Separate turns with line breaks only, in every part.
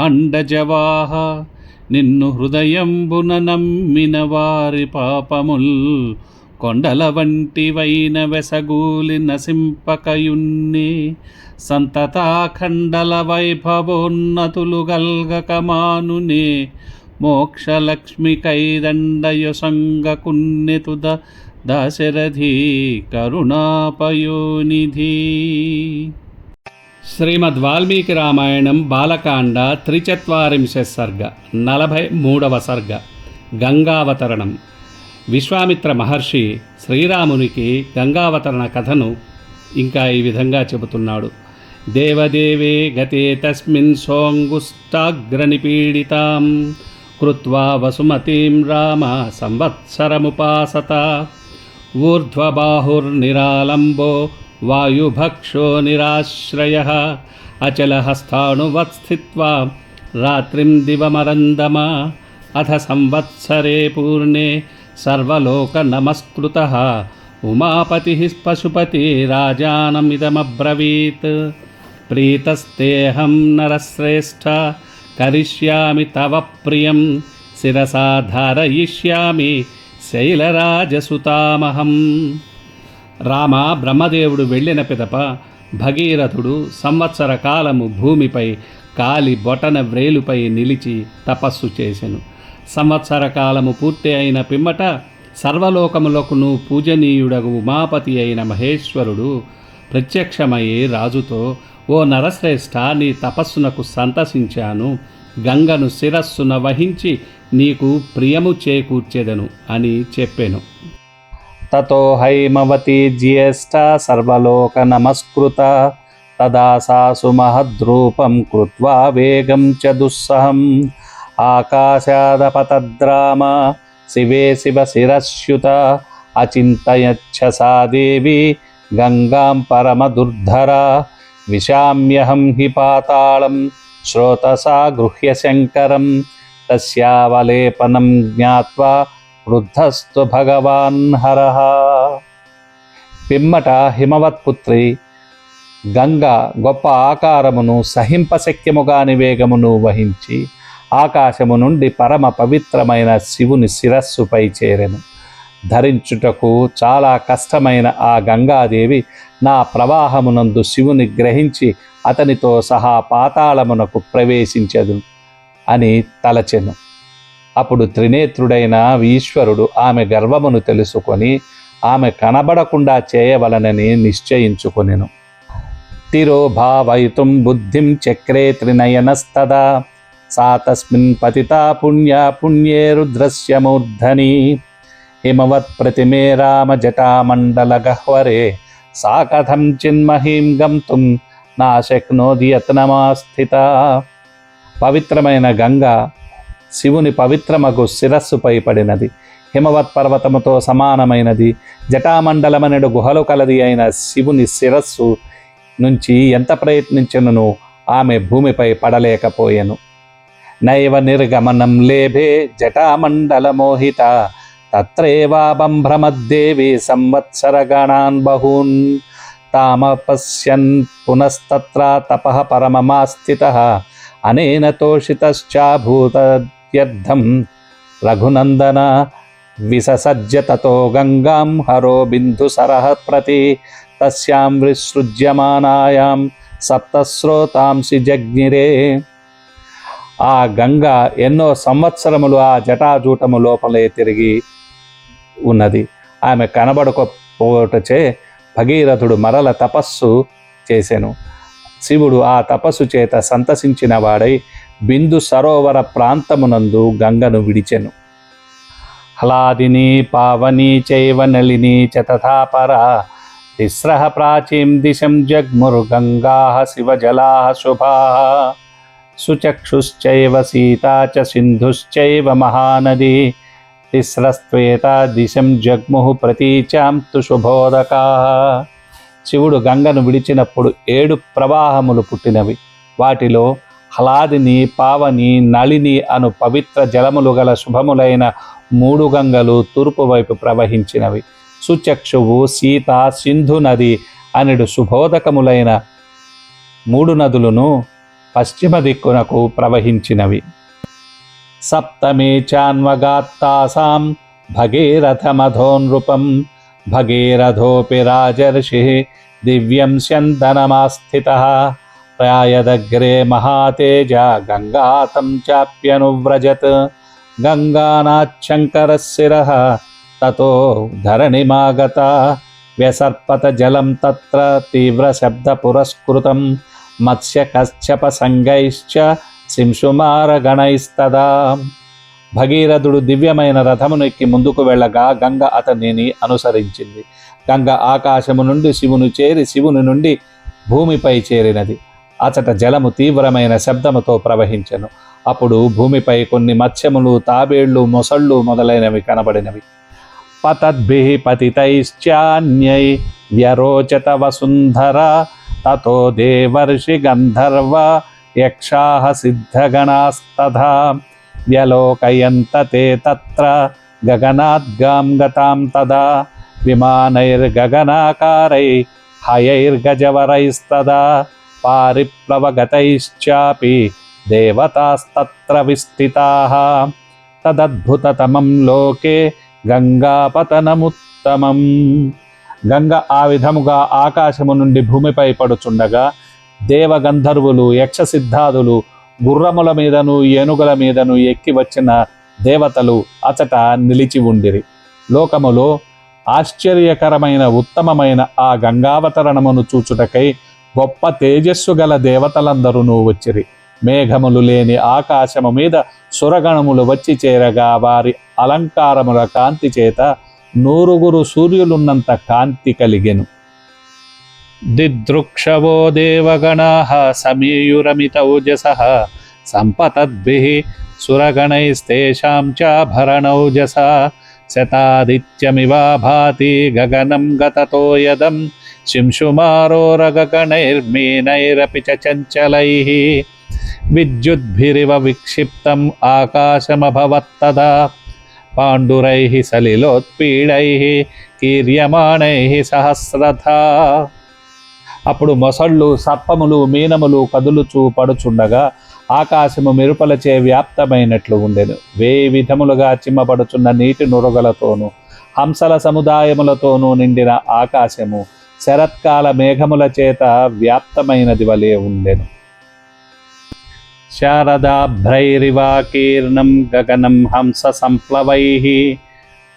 అండజవాహ నిన్ను హృదయంబున నమ్మిన వారి పాపముల్ కొండల వంటివైన వెసగూలి నసింపకయున్నే సంతతాఖండల వైభవోన్నతులు గల్గకమానునే మోక్షలక్ష్మి కైదండయొసంగకున్నెతుద దాశరథి కరుణాపయోనిధి. శ్రీమద్ వాల్మీకి రామాయణం బాలకాండ త్రిచత్వారింశ సర్గ నలభై మూడవ సర్గ గంగావతరణం. విశ్వామిత్ర మహర్షి శ్రీరామునికి గంగావతరణ కథను ఇంకా ఈ విధంగా చెబుతున్నాడు. దేవదేవే గతే తస్మిన్ సోంగుష్టాగ్రనిపీడితాం కృత్వా వసుమతీం రామ సంవత్సరముపాసత ఊర్ధ్వబాహుర్నిరాలంబో వాయుభక్షో నిరాశ్రయ అచలహస్తాణువత్స్థిత్వా రాత్రిం దివమరందమ అథ సంవత్సరే పూర్ణే సర్వలోకనమస్కృత ఉమాపతి పశుపతి రాజానమిదమబ్రవీత్ ప్రీతస్తేహం నరశ్రేష్ఠ కరిష్యామి తవ ప్రియం శిరసా ధారయిష్యామి శైలరాజసుతామహం రామ బ్రహ్మదేవుడు వెళ్ళిన పిదప భగీరథుడు సంవత్సర కాలము భూమిపై కాలి బొటన వ్రేలుపై నిలిచి తపస్సు చేసెను. సంవత్సర కాలము పూర్తి అయిన పిమ్మట సర్వలోకములకును పూజనీయుడగు ఉమాపతి అయిన మహేశ్వరుడు ప్రత్యక్షమయ్యే రాజుతో ఓ నరశ్రేష్ఠ నీ తపస్సునకు సంతసించాను. గంగను శిరస్సున వహించి నీకు ప్రియము చేకూర్చెదను అని చెప్పెను. తతో హైమవతి జ్యేష్ఠ సర్వలోక నమస్కృత. తదా సాసు మహద్రూపం కృత్వా వేగం చ దుస్సహం. ఆకాశాదపతద్రామ శివే శివ శిరస్యుత. అచింతయచ్చ సా దేవి గంగాం పరమదుర్ధరా. విశామ్యహం హి పాతాళం శ్రోతసా గృహ్య శంకరం తస్యావలేపనం జ్ఞాత్వా వృద్ధస్తు భగవాన్ హర. పిమ్మట హిమవత్పుత్రి గంగ గొప్ప ఆకారమును సహింపశక్యముగాని వేగమును వహించి ఆకాశము నుండి పరమ పవిత్రమైన శివుని శిరస్సుపై చేరెను. ధరించుటకు చాలా కష్టమైన ఆ గంగాదేవి నా ప్రవాహమునందు శివుని గ్రహించి అతనితో సహా పాతాళమునకు ప్రవేశించదు అని తలచెను. అప్పుడు త్రినేత్రుడైన ఈశ్వరుడు ఆమె గర్వమును తెలుసుకొని ఆమె కనబడకుండా చేయవలనని నిశ్చయించుకొనెను. తిరోభావయితుం బుద్ధిం చక్రే త్రినయనస్తదా. సా తస్మిన్ పతితా పుణ్య పుణ్యే రుద్రస్య మూర్ధని హిమవత్ ప్రతిమే రామ జటామండల గహ్వరే. సా కథం చిన్మహీం గంతుం నా శక్నోది యత్నమాస్థిత. పవిత్రమైన గంగ శివుని పవిత్రమగు శిరస్సుపై పడినది. హిమవత్ పర్వతముతో సమానమైనది. జటామండలమనడు గుహలు కలది అయిన శివుని శిరస్సు నుంచి ఎంత ప్రయత్నించను ఆమె భూమిపై పడలేకపోయెను. నైవ నిర్గమనం లేభే జటామండలమోహిత. తత్రేవాబంభ్రమద్దేవి సంవత్సరగణాన్ బహూన్. తామపశ్యన్ పునస్తత్ర తప పరమమాస్థిత. అనేన తోషితశ్చాభూతద్యర్థం రఘునందన విససజ్య తతో గంగాం హరో బిందుసరః ప్రతి తస్యాం విసృజ్యమానాయాం సప్తస్రోతాంసి జగ్నిరే. ఆ గంగ ఎన్నో సంవత్సరములు ఆ జటాజూటము లోపలే తిరిగి ఉన్నది. ఆమె కనబడకపోవటచే భగీరథుడు మరల తపస్సు చేసెను. శివుడు ఆ తపస్సు చేత సంతసించిన వాడై బిందు సరోవర ప్రాంతమునందు గంగను విడిచెను. హ్లాదిని పావని చైవ నళిని చ తథాపరా తిస్రః ప్రాచీం దిశం జగ్ముర్గంగా శివజలా శుభా. సుచక్షుశ్చైవ సీతా చ సింధుశ్చైవ మహానది తిస్రస్త్వేతా దిశం జగ్ముః ప్రతీచాం తు శుభోదకా. శివుడు గంగను విడిచినప్పుడు ఏడు ప్రవాహములు పుట్టినవి. వాటిలో హ్లాదిని పావని నళిని అను పవిత్ర జలములు గల శుభములైన మూడు గంగలు తూర్పు వైపు ప్రవహించినవి. సుచక్షువు సీత సింధు నది అనడు శుభోదకములైన మూడు నదులను పశ్చిమ దిక్కునకు ప్రవహించినవి. సప్తమే చాన్వగాత్తాసాం భగీరథమధోనృపం భగీరథోపి రాజర్షి దివ్యం స్యందనమాస్థిత. ప్రాయదగ్రే మహాతేజ గంగా గంగాతం చాప్యనువ్రజత్. గంగానాచ్చంకరశిర తతో ధరణిమాగత. వ్యసర్పత జలం తత్ర తీవ్ర శబ్ద పురస్కృతం. మత్స్య కశ్చప సంగైశ్చ శింశుమారగణైస్తదా భగీరథుడు దివ్యమైన రథమును ముందుకు వెళ్ళగా గంగ అతనిని అనుసరించింది. గంగ ఆకాశము నుండి శివుని చేరి శివుని నుండి భూమిపై చేరినది. అచట జలము తీవ్రమైన శబ్దముతో ప్రవహించెను. అప్పుడు భూమిపై కొన్ని మత్స్యములు తాబేళ్ళు మొసళ్ళు మొదలైనవి కనబడినవి. పతద్భి పతితైశ్చాన్యై వ్యరోచత వసుంధర తతో దేవర్షి గంధర్వ యక్షాహ సిద్ధగణాస్తథా వ్యలోకయంత తే తత్ర గగనాద్గాం గతాం తదా విమానైర్గగనాకారై హయైర్గజవరైస్తదా పారిప్లవగతైశ్చాపి దేవతాస్తత్ర విస్థితాः. తదద్భుతతమం లోకే గంగాపతనముత్తమం. గంగ ఆ విధముగా ఆకాశము నుండి భూమిపై పడుచుండగా దేవగంధర్వులు యక్షసిద్ధాదులు గుర్రముల మీదను ఏనుగుల మీదను ఎక్కి వచ్చిన దేవతలు అచట నిలిచి ఉండిరి. లోకములో ఆశ్చర్యకరమైన ఉత్తమమైన ఆ గంగావతరణమును చూచుటకై గొప్ప తేజస్సు గల దేవతలందరూ వచ్చిరి. మేఘములు లేని ఆకాశము మీద సురగణములు వచ్చి చేరగా వారి అలంకారముల కాంతి చేత నూరుగురు సూర్యులున్నంత కాంతి కలిగెను. దిదృక్షవో దేవగణా సమీయురమితౌజస సంపతద్భి సురగణైస్తేషాం చాభరణౌజస శతాదిత్యమివా భాతి గగనం గతతోయదం యదం శింశుమారోరగగణైర్మీనైరపి చంచలైः విద్యుద్భిరివ విక్షిప్తం ఆకాశమభవత్తదా. పాండురైः సలిలోత్పీడైः కీర్యమాణైः సహస్రథ. అప్పుడు మొసళ్ళు సర్పములు మీనములు కదులుచూ పడుచుండగా ఆకాశము మెరుపలచే వ్యాప్తమైనట్లు ఉండెను. వేయి విధములుగా చిమ్మపడుచున్న నీటి నురగలతోనూ హంసల సముదాయములతోనూ నిండిన ఆకాశము శరత్కాల మేఘముల చేత వ్యాప్తమైనది వలె ఉండెను. శారదాభ్రైరివాకీర్ణం గగనం హంస సంప్లవై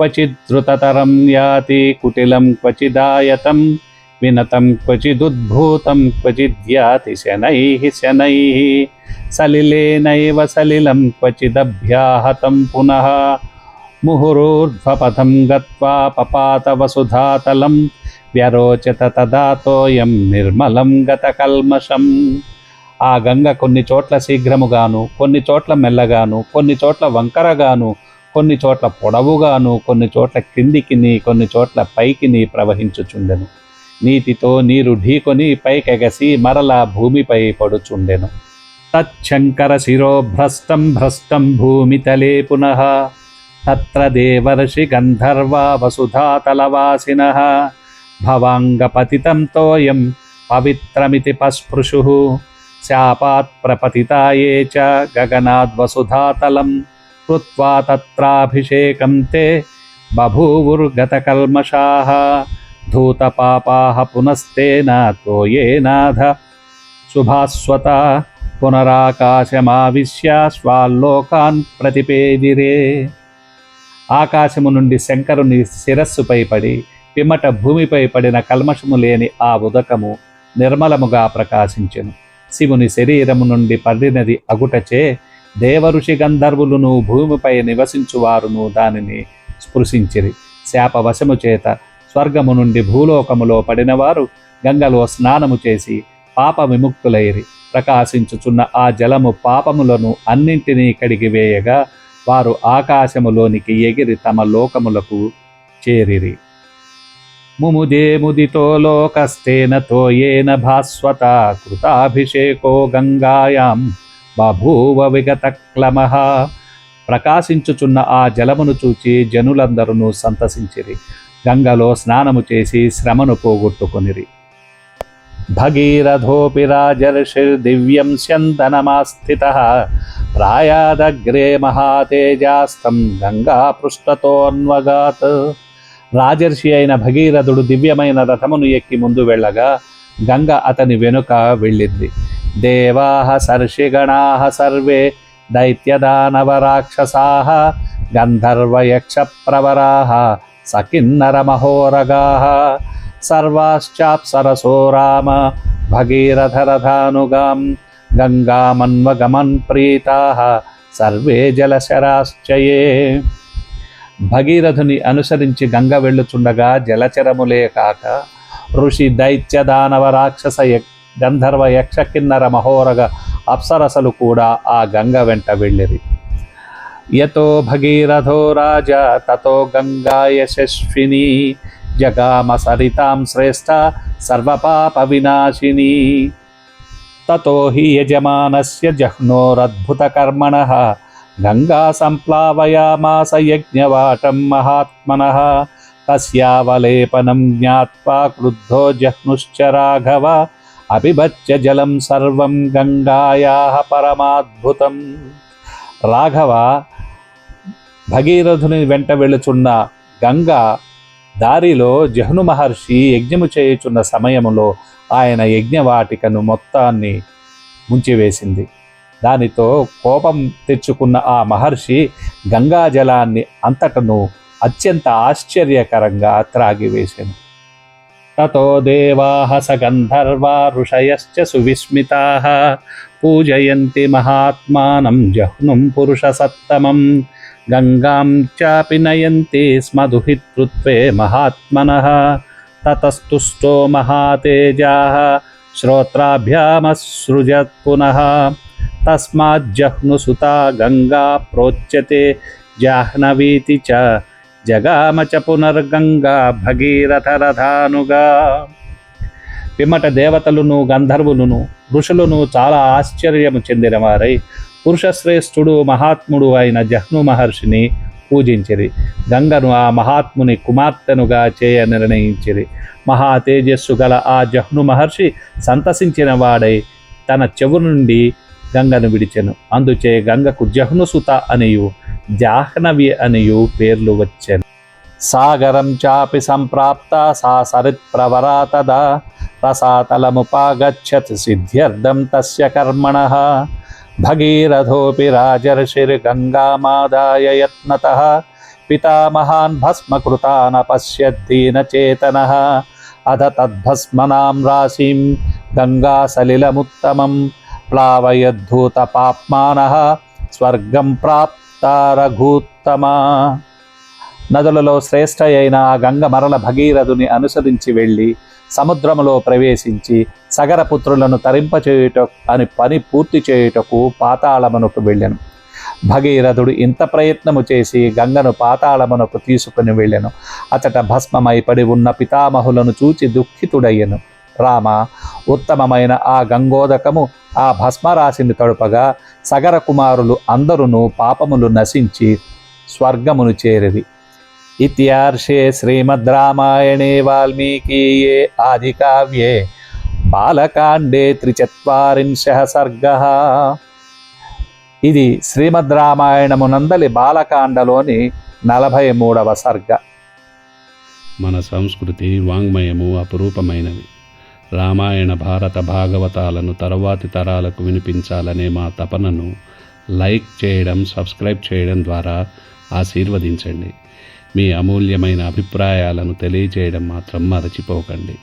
క్వచిద్ధృతతరం యాతి కుటిలం క్వచిదాయతం వినతం క్వచిదుద్భూతం క్వచిద్యాతి శనై శనై సలిలేనైవ సలిలం క్వచిదభ్యాహతం పునః ముహురూర్ధ్వపథం గత్వా పపాత వసుధాతలం వ్యరోచత తదాతోయం నిర్మలం గతకల్మషం ఆ గంగ కొన్ని చోట్ల శీఘ్రముగాను కొన్ని చోట్ల మెల్లగాను కొన్ని చోట్ల వంకరగాను కొన్ని చోట్ల పొడవుగాను కొన్ని చోట్ల క్రిందికిని కొన్ని చోట్ల పైకిని ప్రవహించుచుండెను. నీటితో నీరు ఢీకొని పైకెగసి మరలా భూమిపై పడుచుండెను. తచ్చంకర శిరోభ్రష్టం భ్రష్టం భూమితలే పునః तत्र देवर्षिगन्धर्वा वसुधातलवासिनः भवाङ्गपतितं तोयं पवित्रमिति पस्पृशुः शापात् प्रपतिता ये च गगनाद्वसुधातलं कृत्वा तत्राभिषेकं ते बभूवुर्गतकल्मषाः धूतपापाः पुनस्तेन तोयेनाध शुभास्वता पुनराकाशमाविश्य स्वाल्लोकान् प्रतिपेदिरे। ఆకాశము నుండి శంకరుని శిరస్సుపై పడి పిమ్మట భూమిపై పడిన కల్మషము లేని ఆ ఉదకము నిర్మలముగా ప్రకాశించెను. శివుని శరీరము నుండి పడినది అగుటచే దేవఋషి గంధర్వులును భూమిపై నివసించువారును దానిని స్పృశించిరి. శాపవశము చేత స్వర్గము నుండి భూలోకములో పడినవారు గంగలో స్నానము చేసి పాప విముక్తులైరి. ప్రకాశించుచున్న ఆ జలము పాపములను అన్నింటినీ కడిగి వేయగా వారు ఆకాశములోనికి ఎగిరి తమ లోకములకు చేరిరి. ముముదేముదితో లోకస్తేన తోయేన భాస్వత కృతాభిషేకో గంగాయాం బభూవ విగత క్లమ. ప్రకాశించుచున్న ఆ జలమును చూచి జనులందరూ సంతసించిరి. గంగలో స్నానము చేసి శ్రమను పోగొట్టుకొనిరి. భగీరథోపి రాజర్షిర్దివ్యం స్యందనమాస్థితः. ప్రాయాదగ్రే మహాతేజాస్తం గంగాపృష్ఠతోన్వగాత్ రాజర్షి అయిన భగీరథుడు దివ్యమైన రథమును ఎక్కి ముందు వెళ్ళగా గంగ అతని వెనుక వెళ్ళింది. దేవాహ సర్షిగణా సర్వే దైత్యదానవరాక్షసాः గంధర్వయక్షప్రవరాः సకిన్నరమహోరగాः సర్వాశ్చాప్సరసో రామ భగీరథరథానుగాం గంగామన్వగమన్ ప్రీతా సర్వే జలశరాశ్చయే భగీరథుని అనుసరించి గంగ వెళ్ళుచుండగా జలచరములే కాక ఋషి దైత్య దానవ రాక్షస గంధర్వ యక్ష కిన్నర మహోరగ అప్సరసలు కూడా ఆ గంగ వెంట వెళ్ళిరి. యతో భగీరథో రాజా తతో గంగా యశస్విని జగామ సరితాం శ్రేష్ట సర్వపాప వినాశిని తతో హి యజమానస్య జహ్నోరద్భుతకర్మణ గంగా సంప్లావయామాస యజ్ఞవాటం మహాత్మన తస్యావలేపనం జ్ఞాత్వా క్రుద్ధో జహ్నుశ్చ రాఘవ అభిభచ్చ జలం సర్వం గంగాయా పరమాద్భుతం రాఘవ భగీరథుని వెంట వెళుచున్న గంగా దారిలో జహ్ను మహర్షి యజ్ఞము చేయుచున్న సమయములో ఆయన యజ్ఞవాటికను మొత్తాన్ని ముంచివేసింది. దానితో కోపం తెచ్చుకున్న ఆ మహర్షి గంగా జలాన్ని అంతటను అత్యంత ఆశ్చర్యకరంగా త్రాగివేశాను తతో దేవాహ సగంధర్వా ఋషయశ్చ సువిస్మితాः పూజయంతి మహాత్మానం జహ్నుం పురుషసత్తమం గంగాం చాపి నయంతి స్మ దుహితృత్వే మహాత్మనः తతస్తుష్టో మహాతేజాः శ్రోత్రాభ్యామసృజత్ పునః తస్మాజ్జహ్నుసుతా గంగా ప్రోచ్యతే జాహ్నవీతి చ జగామ చ పునర్గంగా భగీరథరథానుగా. పిమ్మట దేవతలను గంధర్వులను ఋషులను చాలా ఆశ్చర్యము చెందినవారై పురుషశ్రేష్ఠుడు మహాత్ముడు అయిన జహ్ను మహర్షిని పూజించిరి. గంగను ఆ మహాత్ముని కుమార్తెనుగా చేయ నిర్ణయించిరి. మహా తేజస్సు గల ఆ జహ్ను మహర్షి సంతసించిన వాడై తన చెవు నుండి గంగను విడిచెను. అందుచే గంగకు జహ్నుసుత అనియు జాహ్నవి అనియు పేర్లు వచ్చెను. సాగరం చాపి సంప్రాప్త సా సరిత్ ప్రవరా తదా రసాతలముపాగచ్చత్ సిద్ధ్యర్థం తస్య కర్మణ. భగీరథోపి రాజర్షిర్గంగామాదాయ యత్నత. పితామహాన్ భస్మకృతానపశ్యద్దీనచేతనः అధ తద్భస్మనాం రాశిం గంగాసలిలముత్తమం. ప్లావయద్ధూతపాప్మానः స్వర్గం ప్రాప్తారఘూత్తమా నదులలో శ్రేష్ఠయైన ఆ గంగ మరల భగీరథుని అనుసరించి వెళ్ళి సముద్రములో ప్రవేశించి సగరపుత్రులను తరింపచేయుట అని పని పూర్తి చేయుటకు పాతాళమునకు వెళ్ళెను. భగీరథుడు ఇంత ప్రయత్నము చేసి గంగను పాతాళమునకు తీసుకుని వెళ్ళెను. అతట భస్మమై పడి ఉన్న పితామహులను చూచి దుఃఖితుడయ్యను. రామ ఉత్తమమైన ఆ గంగోదకము ఆ భస్మరాశిని తడుపగా సగర కుమారులు అందరును పాపములు నశించి స్వర్గమును చేరిరి. ఇత్యార్షే శ్రీమద్ రామాయణే వాల్మీకీయే ఆదికావ్యే బాలకాండే త్రిచత్వరింశ సర్గ ఇది శ్రీమద్ రామాయణమునందలి బాలకాండలోని నలభై మూడవ సర్గ.
మన సంస్కృతి వాంగ్మయము అపురూపమైనవి రామాయణ భారత భాగవతాలను తరువాతి తరాలకు వినిపించాలనే మా తపనను లైక్ చేయడం సబ్స్క్రైబ్ చేయడం ద్వారా ఆశీర్వదించండి. మీ అమూల్యమైన అభిప్రాయాలను తెలియజేయడం మాత్రం మరచిపోకండి.